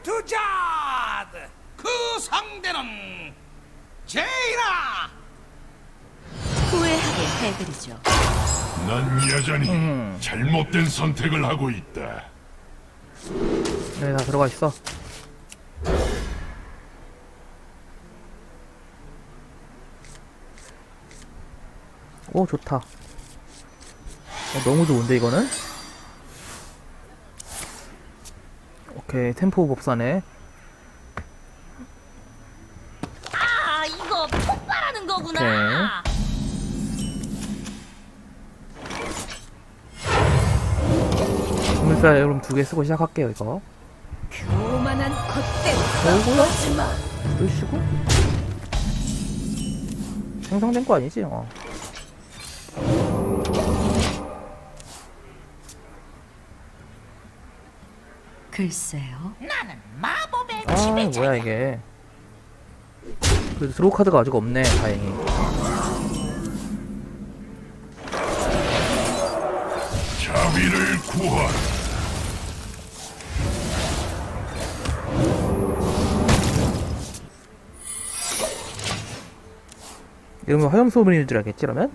레투자드 그 상대는 제이나 후회하게 해드리죠. 난 여전히 음. 잘못된 선택을 하고 있다. 여기 다 들어가 있어. 오 좋다. 어, 너무 좋은데 이거는? 오케이 템포 법사네. 아, 이거 폭발하는 거구나. 물살 여러분 두 개 쓰고 시작할게요 이거. 교만한 콧대? 하지 마. 쓰시고 생성된 거 아니지? 어. 글쎄요. 나는 마법의 아 지배자 뭐야 이게 그래도 드로우 카드가 아직 없네 다행히 자비를 구하라. 이러면 화염소문일 줄 알겠지 그러면?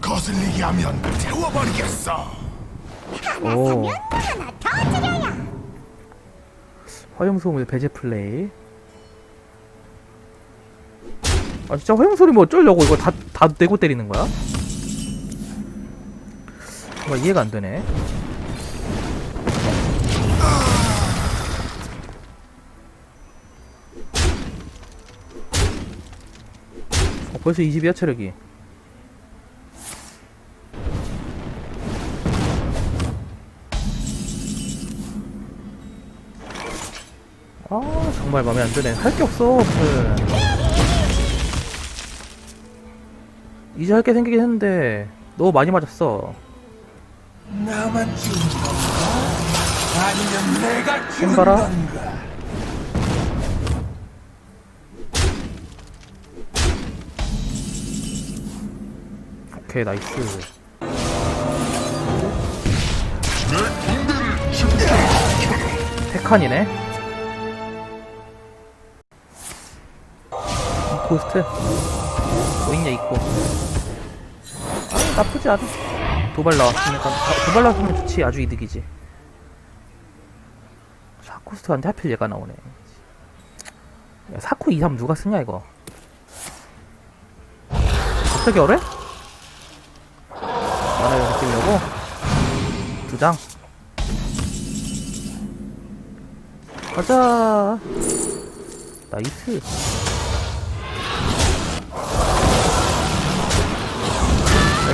거슬리게 하면 태워버리겠어. 오. 화염소문 배제 플레이. 아 진짜 화염소리 뭐 어쩌려고 이거 다, 다 내고 때리는 거야? 뭔가 이해가 안 되네. 어, 벌써 20이야 체력이 정말 마음에 안 드네 할 게 없어 무슨 이제 할 게 생기긴 했는데 너무 많이 맞았어 나만 죽는 건가? 아니면 내가 죽는 손가락? 건가? 오케이 나이스 테칸이네 고스트. 뭐 있냐 있고. 아, 나쁘지 않아. 도발 나왔으니까. 아, 도발 나왔으면 좋지. 아주 이득이지. 사코스트한테 하필 얘가 나오네. 야, 사코 2, 3 누가 쓰냐 이거? 갑자기 어래? 만화 연쓰려고? 두장? 가자. 나이스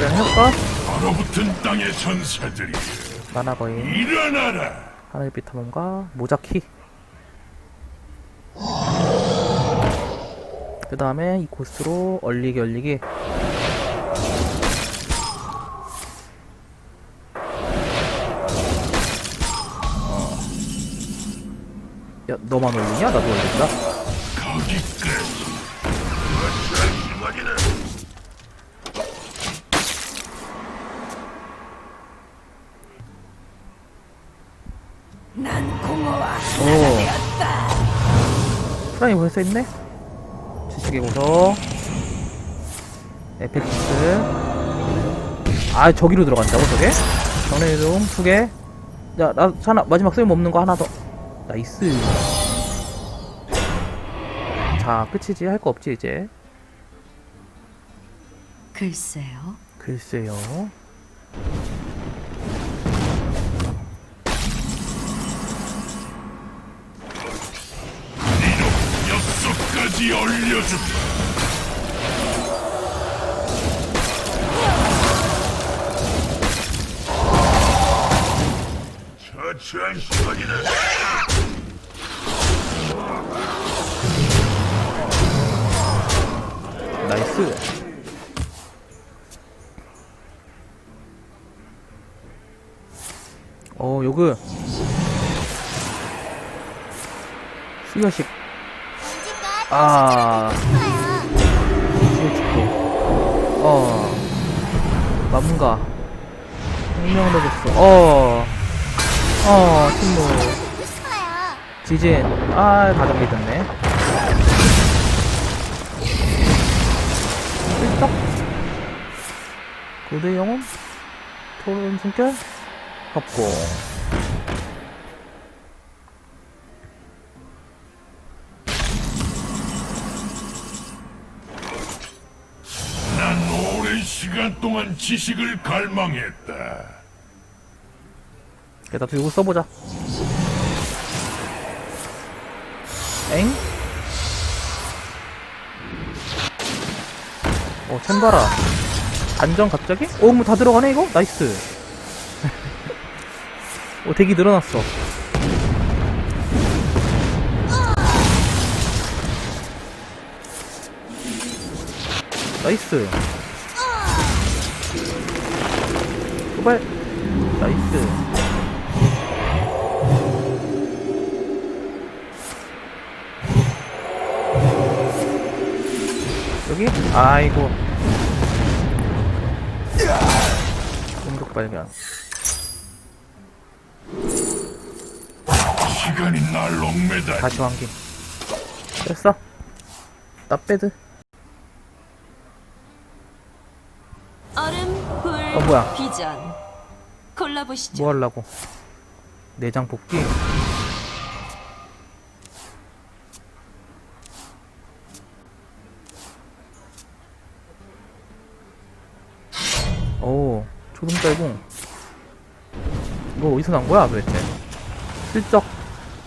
이런 해볼까? 얼어붙은 땅의 전사들이 만화 거인 일어나라. 하늘빛 탐험가 모자키 그 다음에 이 코스로 얼리기 얼리기 야 너만 올리냐? 나도 올린다 프라임 벌써 있네? 지식의 고서 에펙스. 아 저기로 들어간다고 저게? 정례이동 두개? 야, 나 하나 마지막 쓸모없는 거 하나 더. 나이스. 자 끝이지? 할 거 없지 이제? 글쎄요. 글쎄요 뼛속까지 얼려준다. 처치한 시간이다. 나이스 어 요그 수여식 아 축구 어 맘가 생명을 줬어 어어 어, 침묵. 지진. 아, 다 정리됐네. 일떡. 고대 영혼? 토론 숨결? 협공. 시간 동안 지식을 갈망했다. 여기다 들고 써보자. 엥? 어, 챔바라. 안정 갑자기? 어, 뭐 다 들어가네, 이거? 나이스. 어, 대기 늘어났어. 나이스. 도발. 나이스. 여기? 아이고. 공격 발견. 시간이 날. 다시 환기. 됐어. 나 빼드. 얼음, 불, 어, 뭐야. 비전. 골라보시죠. 뭐 하려고? 내장 복귀? 오, 초등딸궁. 이거 어디서 난 거야, 도대체? 슬쩍.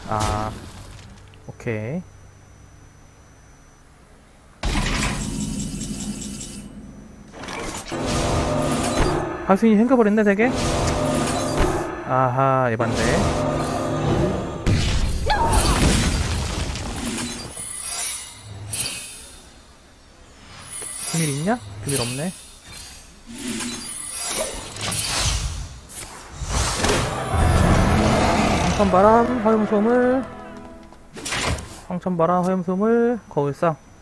아, 오케이. 하수인이 생겨버렸네, 되게? 아하, 예반데. 비밀 있냐? 비밀 없네. 황천바람, 화염소물, 황천바람, 화염소물, 거울상.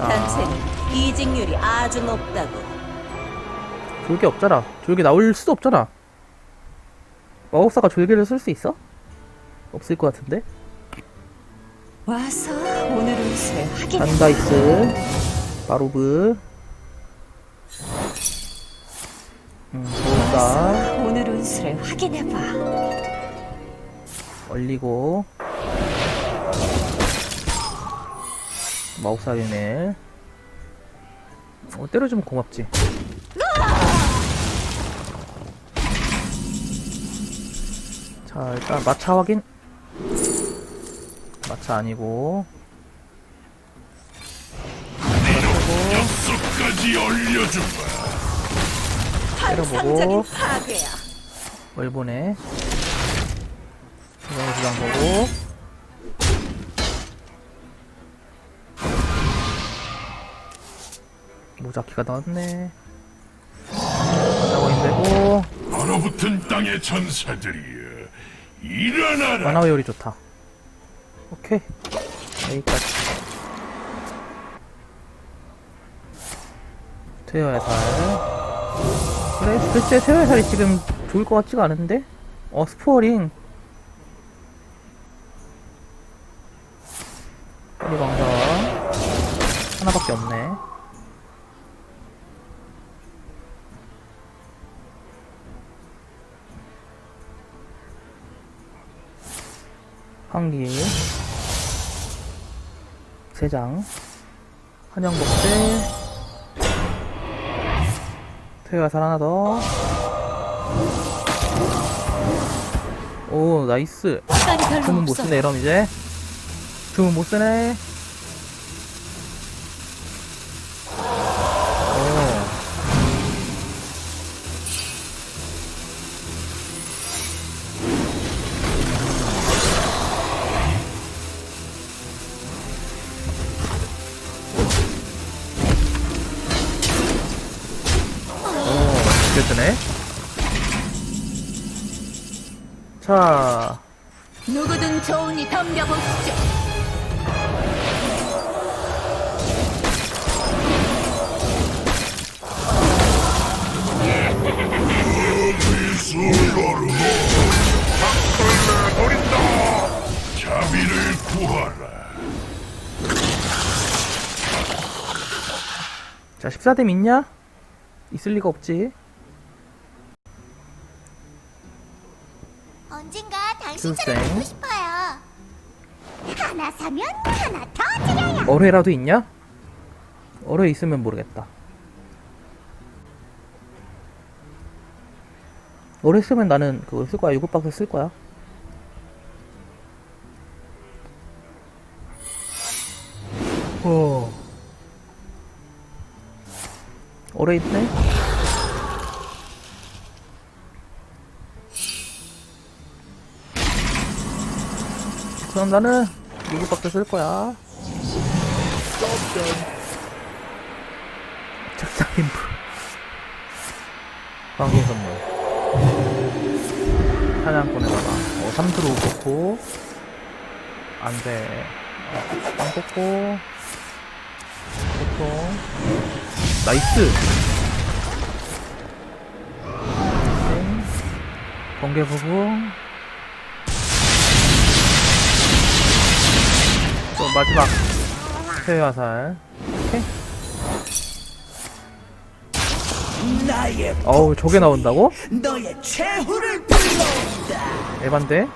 우리 단체는 이직률이 아주 높다고. 졸개 없잖아. 졸개 나올 수도 없잖아. 마법사가 졸개를 쓸 수 있어? 없을 것 같은데? 와서 오늘 운세 확인해. 산다이스, 바로브, 음, 와서 오늘 운세를 확인해봐. 얼리고, 유넬. 어, 때려주면 고맙지. 자, 일단 마차 확인. 마차 아니고, 뼛속까지 얼려주마. 때려보고, 환상적인 파괴야. 월보네. 이거 주장 보고. 모자키가 나왔네. 만나고 힘들고. 얼어붙은 땅의 전사들이여. 일어나라. 만화 회열이 좋다. 오케이. 여기까지. 퇴화의 살. 그래, 글쎄, 퇴화의 살이 지금 좋을 것 같지가 않은데? 어, 스포어링. 빨리 방사. 하나밖에 없네. 한기. 세장. 한영복대 퇴화살 하나 더 오 나이스. 시간이 별로 주문 못. 쓰네 이럼 이제. 주문 못 쓰네 덤벼보시죠. 자비를 구하라. 자 14댐 있냐? 있을 리가 없지 언젠가 당신처럼 글쎄. 되고 싶어요. 하나 사면 하나 더 드려요. 어뢰라도 있냐? 어뢰 있으면 모르겠다. 어뢰 쓰면 나는 그거 쓸 거야. 유급박스 쓸 거야. 어. 어뢰 있네 그럼 나는 유급박스 쓸 거야. 인프 광기 선물. 사냥꾼에다가. 어, 삼두로 뽑고 안돼. 빵 뽑고. 보통 나이스! 네. 번개 부분 마지막 폐 화살 오케이 나의 어우 저게 나온다고? 에반데?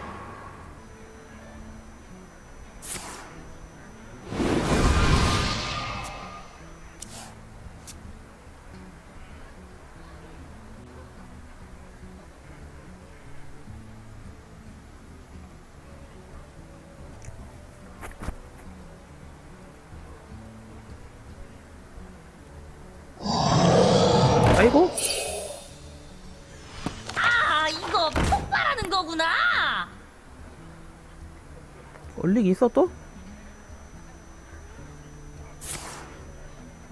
아이고 아, 이거 폭발하는 거구나. 얼릭이 있어 또?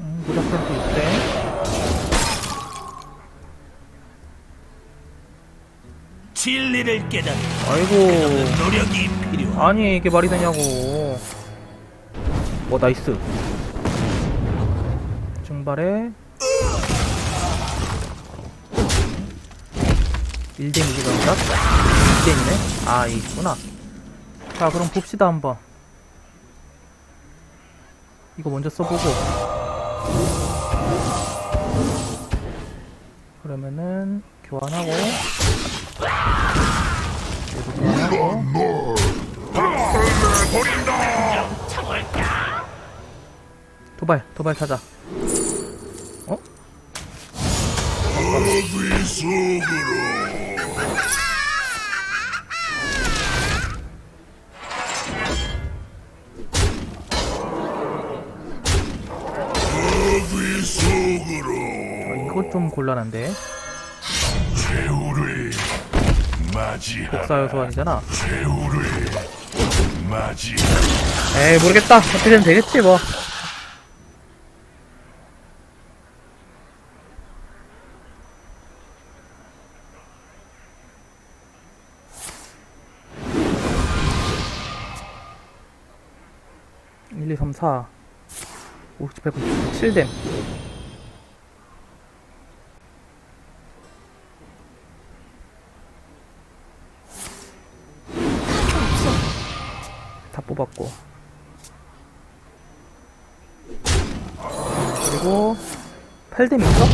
음, 무작전도 있대 진리를 깨닫는 아이고 노력이 필요. 아니 이게 말이 되냐고 어 나이스 증발에 1대 2가 온다? 2대2네? 아 있구나 자 그럼 봅시다 한번 이거 먼저 써보고 그러면은 교환하고 얘도 교환하고 도발 도발 찾아 어? 속으로. 속으로. 어, 이거 좀 곤란한데 최후를 맞이하라. 복사 최후를 맞이하라. 에이 모르겠다 어떻게든 되겠지 뭐 3, 4 50, 100, 7댐 다 뽑았고 그리고 8댐 있어?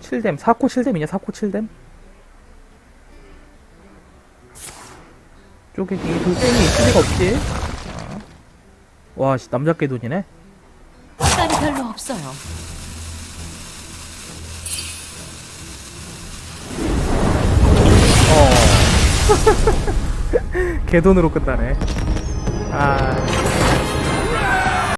7댐 4코 7댐이냐 4코 7댐? 쪼개기 돌덩이 있을 리가 없지 아. 와 씨, 남자 깨돈이네? 시간이 별로 없어요. 어. 개돈으로 끝나네. 아